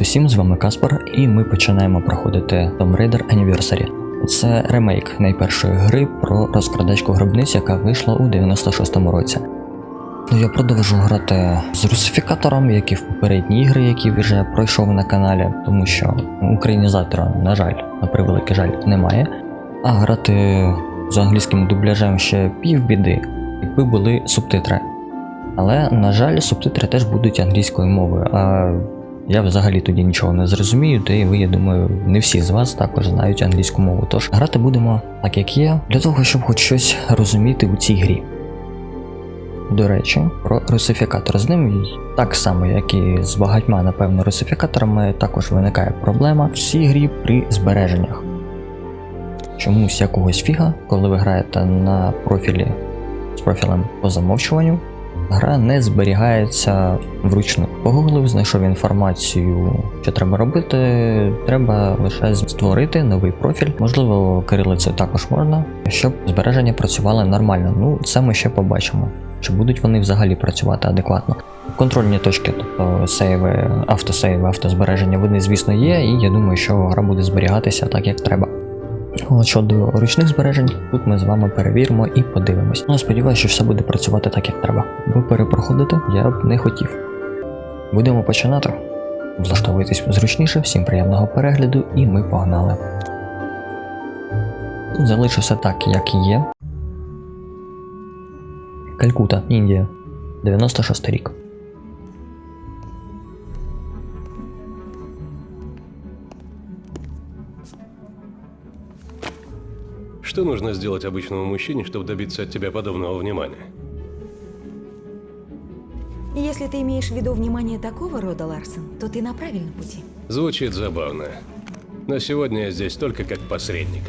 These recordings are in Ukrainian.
Усім, з вами Каспар, і ми починаємо проходити Tomb Raider Anniversary. Це ремейк найпершої гри про розкрадачку гробниць, яка вийшла у 96-му році. Ну, я продовжу грати з русифікатором, як і в попередні ігри, які вже пройшов на каналі, тому що українізатора, на жаль, на превеликий жаль, немає. А грати з англійським дубляжем ще півбіди, якби були субтитри. Але, на жаль, субтитри теж будуть англійською мовою. А я взагалі тоді нічого не зрозумію, та і ви, я думаю, не всі з вас також знають англійську мову. Тож грати будемо так, як є, для того, щоб хоч щось розуміти у цій грі. До речі, про русифікатор з ним так само, як і з багатьма, напевно, русифікаторами, також виникає проблема в цій грі при збереженнях. Чомусь якогось фіга, коли ви граєте на профілі з профілем по замовчуванню, гра не зберігається вручну. Погуглив, знайшов інформацію, що треба робити. Треба лише створити новий профіль. Можливо, кирилицею також можна, щоб збереження працювали нормально. Ну, це ми ще побачимо. Чи будуть вони взагалі працювати адекватно? Контрольні точки, тобто сейви, автосейви, автозбереження, вони, звісно, є, і я думаю, що гра буде зберігатися так, як треба. От щодо ручних збережень, тут ми з вами перевіримо і подивимось. Ну, сподіваюся, що все буде працювати так, як треба. Бо перепроходити я б не хотів. Будемо починати. Влаштовуйтесь зручніше, всім приємного перегляду, і ми погнали. Залишу все так, як є. Калькута, Індія, 96 рік. Что нужно сделать обычному мужчине, чтобы добиться от тебя подобного внимания? Если ты имеешь в виду внимание такого рода, Ларсон, то ты на правильном пути. Звучит забавно. Но сегодня я здесь только как посредник.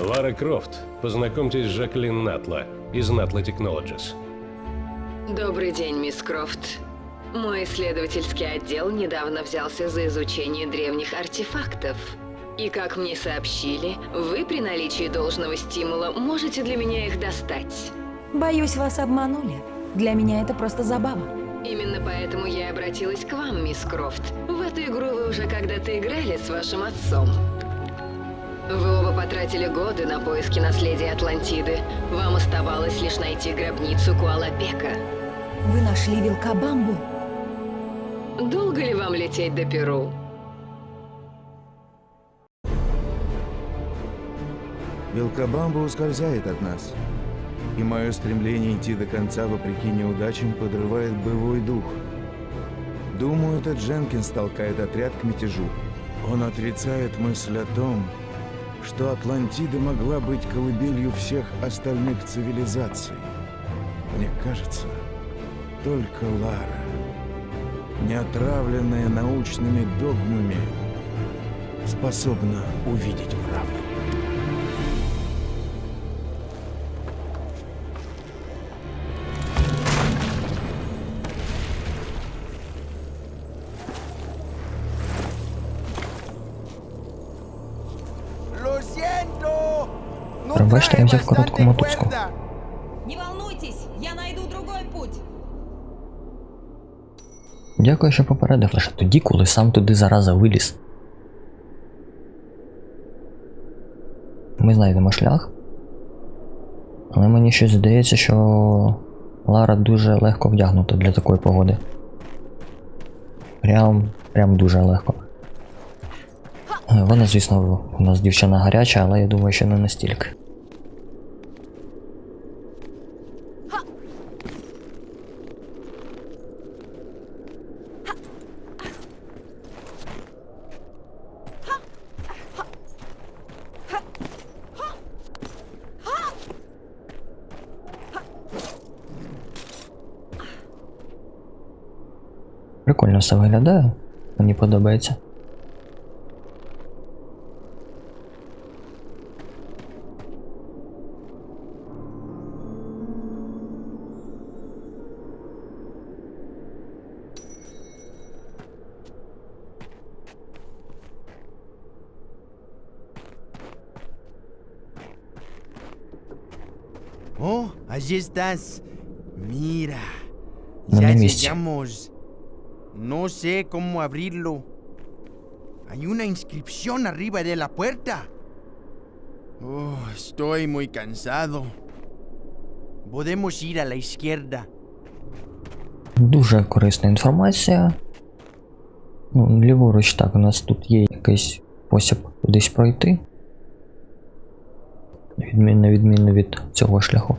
Лара Крофт, познакомьтесь с Жаклин Натла из Натла Technologies. Добрый день, мисс Крофт. Мой исследовательский отдел недавно взялся за изучение древних артефактов. И как мне сообщили, вы при наличии должного стимула можете для меня их достать. Боюсь, вас обманули. Для меня это просто забава. Именно поэтому я и обратилась к вам, мисс Крофт. В эту игру вы уже когда-то играли с вашим отцом. Вы оба потратили годы на поиски наследия Атлантиды. Вам оставалось лишь найти гробницу Куалапека. Вы нашли Вилкабамбу? Долго ли вам лететь до Перу? Белкобамба ускользает от нас. И мое стремление идти до конца вопреки неудачам подрывает боевой дух. Думаю, это Дженкинс толкает отряд к мятежу. Он отрицает мысль о том, что Атлантида могла быть колыбелью всех остальных цивилизаций. Мне кажется, только Лара, не отравленная научными догмами, способна увидеть правду. No Пробачте, я взяв коротку мотузку. Не волнуйтесь, я найду другой путь. Дякую, що попередив лише тоді, коли сам туди зараза виліз. Ми знайдемо шлях. Але мені щось здається, що Лара дуже легко вдягнута для такої погоди. Прям, прям дуже легко. Е, Вона, звісно, у нас дівчина гаряча, але я думаю, що не настільки. все виглядає. Мені подобається. Oh, allí estás. Mira. No ya me viste. llegamos. No sé cómo abrirlo. Hay una inscripción arriba de la puerta. Oh, estoy muy cansado. Podemos ir a la izquierda. Дуже корисна інформація. Ну, ліворуч так, у нас тут є якийсь спосіб кудись пройти. Відмінно, відмінно від цього шляху.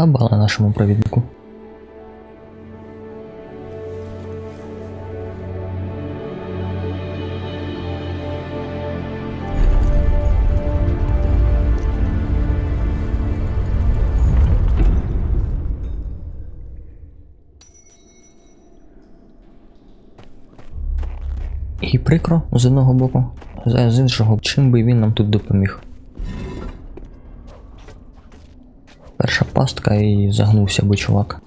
Габала нашому провіднику. І прикро з одного боку, з іншого, чим би він нам тут допоміг. Пастка і загнувся би чувак.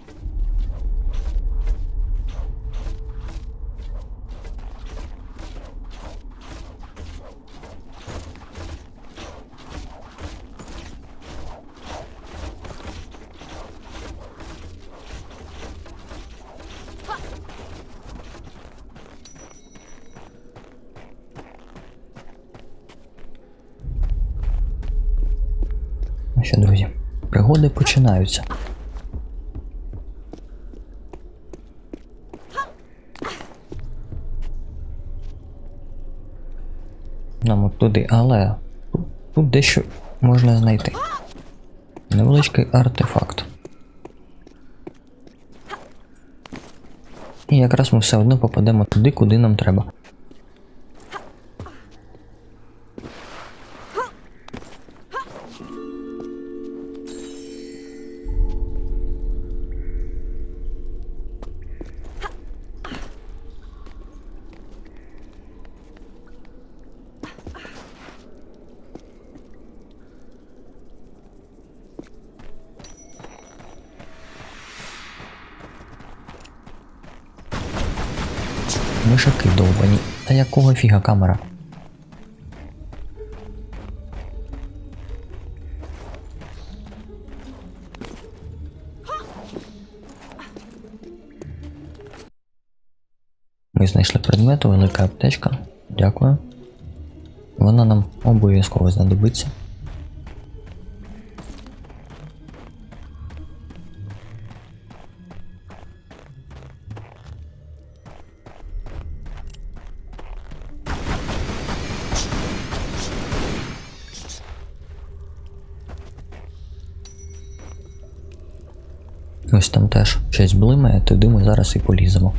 Ну що, друзі, пригоди починаються. Нам от туди, але тут, дещо можна знайти. Невеличкий артефакт. І якраз ми все одно попадемо туди, куди нам треба. Мишаки довбані. Та якого фіга камера? Ми знайшли предмет, велика аптечка. Дякую. Вона нам обов'язково знадобиться. Ось там теж щось блимає, туди ми зараз і поліземо.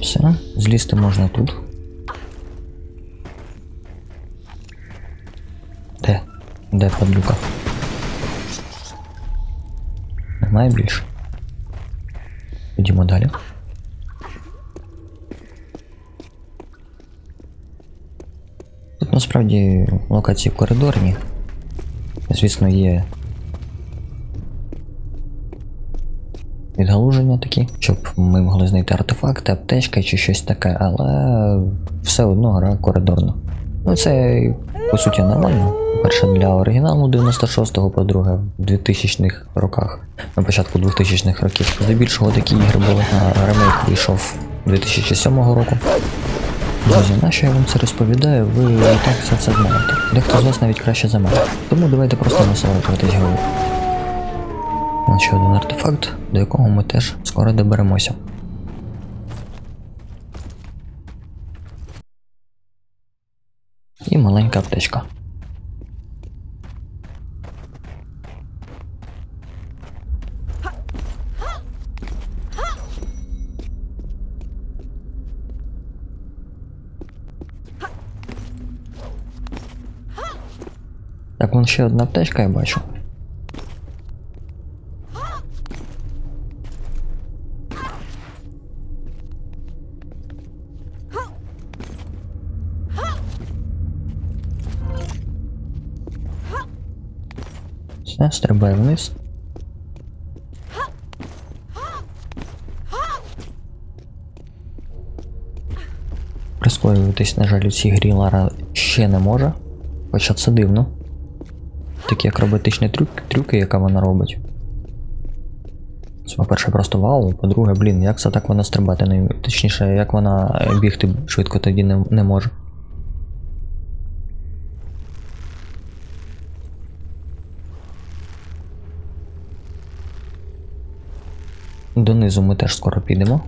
Все, злізти можна тут. Де падлюка? Немає більше. Ходімо далі. Тут насправді локації коридорні. Звісно, є відгалуження такі, щоб ми могли знайти артефакти, аптечка чи щось таке, але все одно гра коридорна. Ну це по суті нормально. По-перше, для оригіналу 96-го, по-друге, в 2000-х роках, на початку 2000-х років. Здебільшого такі ігри були. А ремейк вийшов 2007 року. Друзі, нащо я вам це розповідаю, ви і так все це знаєте. Дехто з вас навіть краще за мене. Тому давайте просто насолоджуватись. Ось ще один артефакт, до якого ми теж скоро доберемося. І маленька аптечка. Так, вон ще одна аптечка, я бачу. Все, стрибай вниз. Прискорюватись, на жаль, у цій грі Лара ще не може. Хоча це дивно. Такі акробатичні трюк, трюки, яка вона робить. По-перше, просто вау, по-друге, блін, як це так вона стрибати? Точніше, як вона е, бігти швидко тоді не, не може. Донизу ми теж скоро підемо.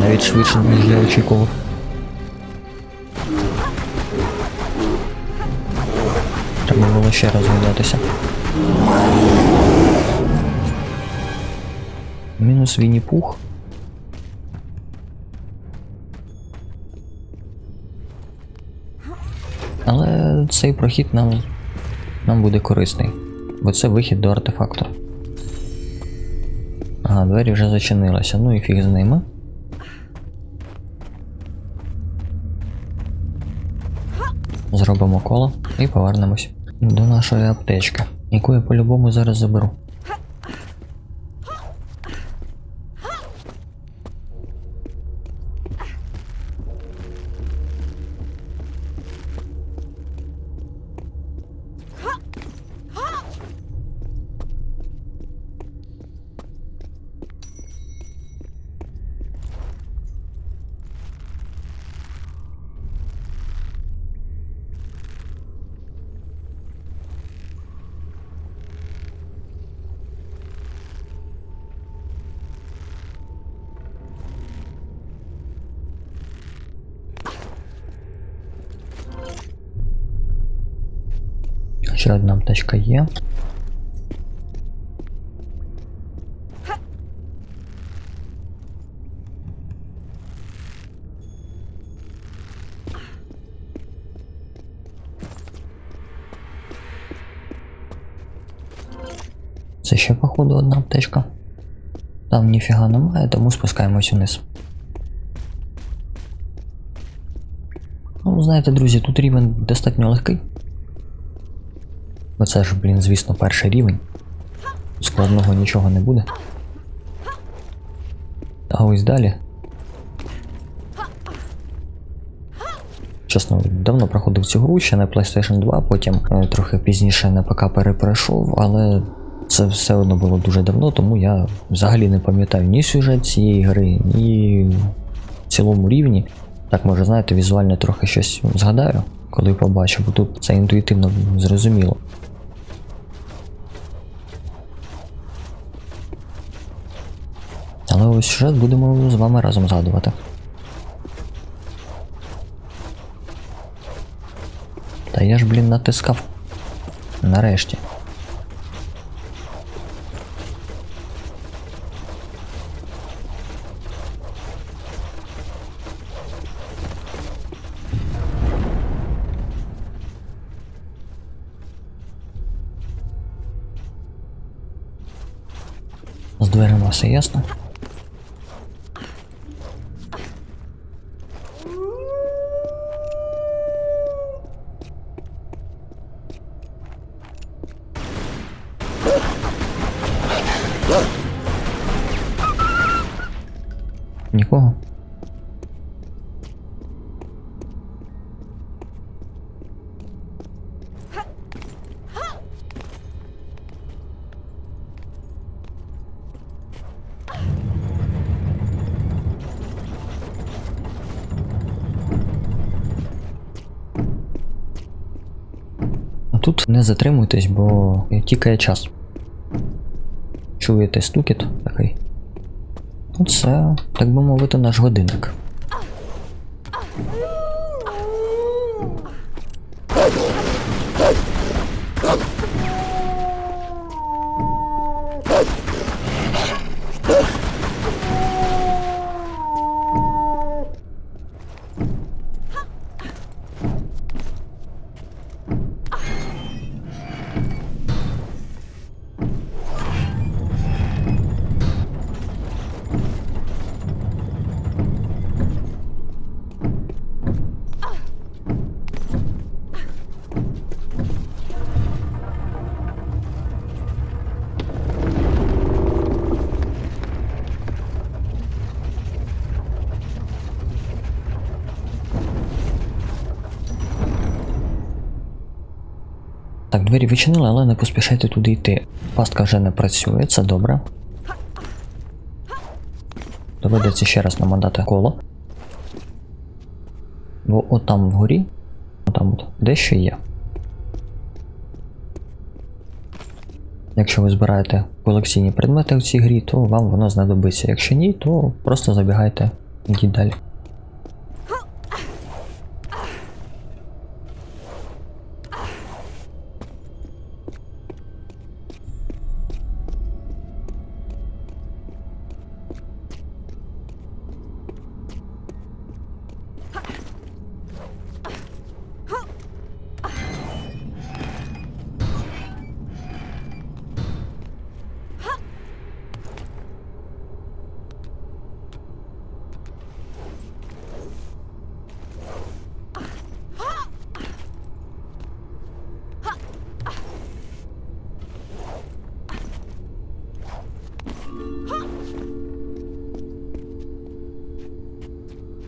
Навіть швидше, ніж я очікував. Треба було ще розглядатися. Мінус Вінні Пух. Але цей прохід нам, нам буде корисний, бо це вихід до артефакту. Ага, двері вже зачинилися, ну і фіг з ними. Зробимо коло і повернемось до нашої аптечки, яку я по-любому зараз заберу. Ще одна аптечка є. Це ще, походу, одна аптечка. Там ніфіга немає, тому спускаємось вниз. Ну, знаєте, друзі, тут рівень достатньо легкий. Бо це ж, блін, звісно, перший рівень. Складного нічого не буде. А ось далі. Чесно, давно проходив цю гру ще на PlayStation 2, потім е, трохи пізніше на ПК перепройшов, але це все одно було дуже давно, тому я взагалі не пам'ятаю ні сюжет цієї гри, ні в цілому рівні. Так, може, знаєте, візуально трохи щось згадаю, коли побачу, бо тут це інтуїтивно зрозуміло. Але ось сюжет будемо з вами разом згадувати. Та я ж, блін, натискав. Нарешті. З дверима все ясно. Такого. А тут не затримуйтесь, бо тікає час. Чуєте стукіт такий? Це, так би мовити, наш годинник. Двері відчинили, але не поспішайте туди йти. Пастка вже не працює, це добре. Доведеться ще раз намандати коло. Бо отам вгорі, отам от, дещо є. Якщо ви збираєте колекційні предмети в цій грі, то вам воно знадобиться. Якщо ні, то просто забігайте йдіть далі.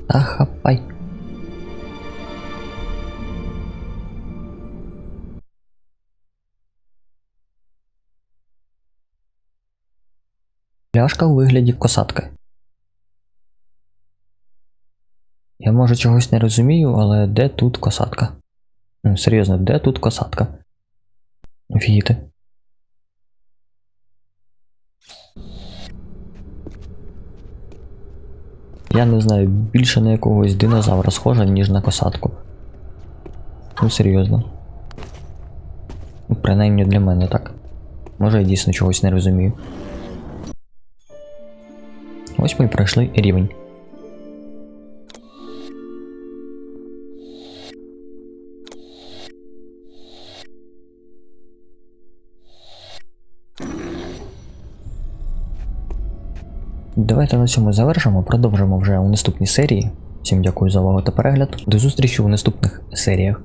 Та хапай. Пляшка у вигляді косатки. Я може чогось не розумію, але де тут косатка? Ну, серйозно, де тут косатка? Офігіти. Я не знаю, більше на якогось динозавра схожа, ніж на косатку. Ну, серйозно. Принаймні для мене так. Може я дійсно чогось не розумію. Ось ми і пройшли рівень. Давайте на цьому завершимо. Продовжимо вже у наступній серії. Всім дякую за увагу та перегляд. До зустрічі у наступних серіях.